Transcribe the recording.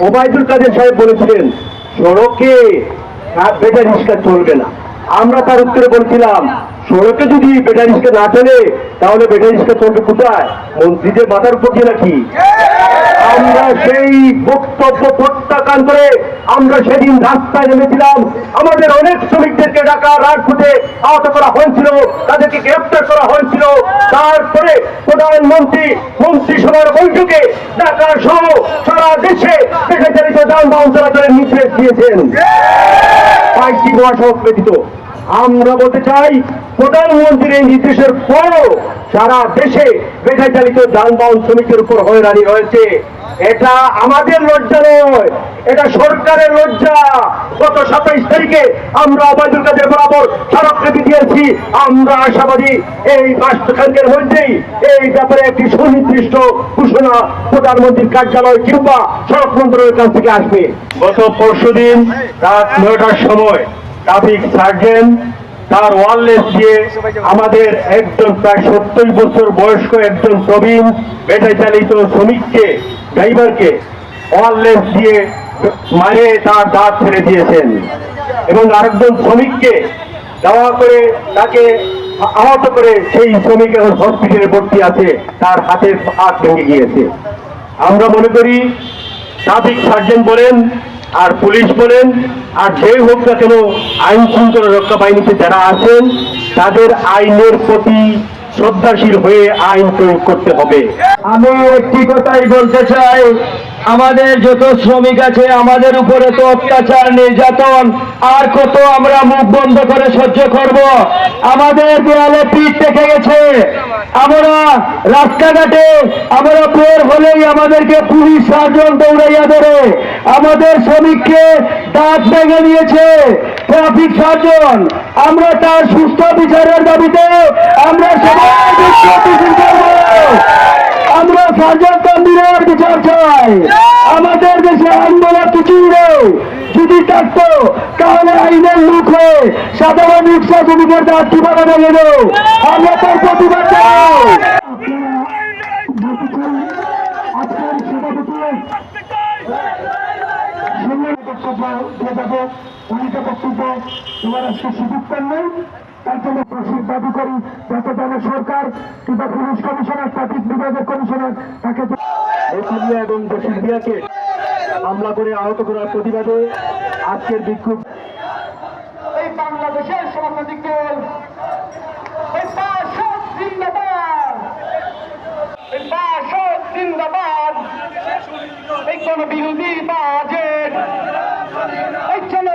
ওবায়দুল কাদের সাহেব বলেছিলেন, সড়কে বেটা রিক্সা চলবে না। আমরা তার উত্তরে বলছিলাম, সড়কে যদি বেটা রিক্সা না চলে, তাহলে বেটা রিক্সা চলবে কোথায়? মন্ত্রীদের মাথার উপর দিয়ে নাকি? আমরা সেই বক্তব্য প্রত্যাখ্যান করে আমরা সেদিন রাস্তায় নেমেছিলাম। আমাদের অনেক শ্রমিকদেরকে ঢাকা রাজপুতে আহত করা হয়েছিল, তাদেরকে গ্রেপ্তার করা হয়েছিল। তারপরে প্রধানমন্ত্রী মন্ত্রিসভার বৈঠকে ঢাকা সহ সারা দেশে যানবাহন চলাচলের নির্দেশ দিয়েছেন। মহাসড়ক ব্যতীত আমরা বলতে চাই প্রধানমন্ত্রীর এই নির্দেশের পরও সারা দেশে বেকার চালিত যানবাহন শ্রমিকের উপর হয়রানি হয়েছে এটা আমাদের লজ্জা নয়। এটা সরকারের লজ্জা। গত সাতাইশ তারিখে আমরা অবায়দুল কাদের বরাবর স্মারকলিপি দিয়েছি আমরা আশাবাদী এই মাসখানেকের মধ্যেই এই ব্যাপারে একটি সুনির্দিষ্ট ঘোষণা প্রধানমন্ত্রীর কার্যালয় কিংবা সড়ক মন্ত্রণালয়ের কাছ থেকে আসবে। গত পরশুদিন রাত নয়টার সময় ট্রাফিক সার্জেন্ট তার ওয়ারলেস দিয়ে আমাদের একজন প্রায় সত্তর বছর বয়স্ক একজন প্রবীণ বেটায় চালিত শ্রমিককে ড্রাইভারকে ওয়ারলেস দিয়ে মারে তার দাঁত ছেড়ে দিয়েছেন। এবং আরেকজন শ্রমিককে দেওয়া করে তাকে আহত করে সেই শ্রমিক এখন হসপিটালে ভর্তি আছে, তার হাতের হাত ভেঙে গিয়েছে। আমরা মনে করি ট্রাফিক সার্জন বলেন, আর পুলিশ বলেন, আর যেই হোক না কেন আইন শৃঙ্খলা রক্ষা বাহিনীতে যারা আছেন, তাদের আইনের প্রতি শ্রদ্ধাশীল হয়ে আইন প্রয়োগ করতে হবে। আমি একটি কথাই বলতে চাই আমাদের যত শ্রমিক আছে, আমাদের উপরে তো অত্যাচার, নির্যাতন। আর কত আমরা মুখ বন্ধ করে সহ্য করব? আমাদের দেয়ালে পিঠ থেকে গেছে। আমরা রাস্তাঘাটে, আমরা বের হলেই আমাদেরকে পুলিশ সার্জন দৌড়াইয়া ধরে আমাদের শ্রমিককে দাঁত ভেঙে নিয়েছে ট্রাফিক সার্জন আমরা তার সুস্থ বিচারের দাবিতে আমরা সবাই। আমরা সার্জন তন্দিরের বিচার চাই আমাদের দেশে আন্দোলন কিছুই যদি থাকতো, তাহলে আইনের লোক হয়ে সাধারণ রিক্সা শ্রমিকের দাঁত কীভাবে ভেঙে আমরা তার প্রতিবাদ বক্তব্য দিয়ে বক্তব্য আজকে সুযোগ পান তার জন্য দাবি করি যাতে যেন সরকার কিংবা পুলিশ কমিশনার ট্রাফিক বিভাগের কমিশনার তাকে একুলিয়া এবং বসুন্ধিয়াকে হামলা করে আহত করার প্রতিবাদে আজকের বিক্ষোভ। এই বাংলাদেশের সমাজতান্ত্রিক দল এই বিরোধী বা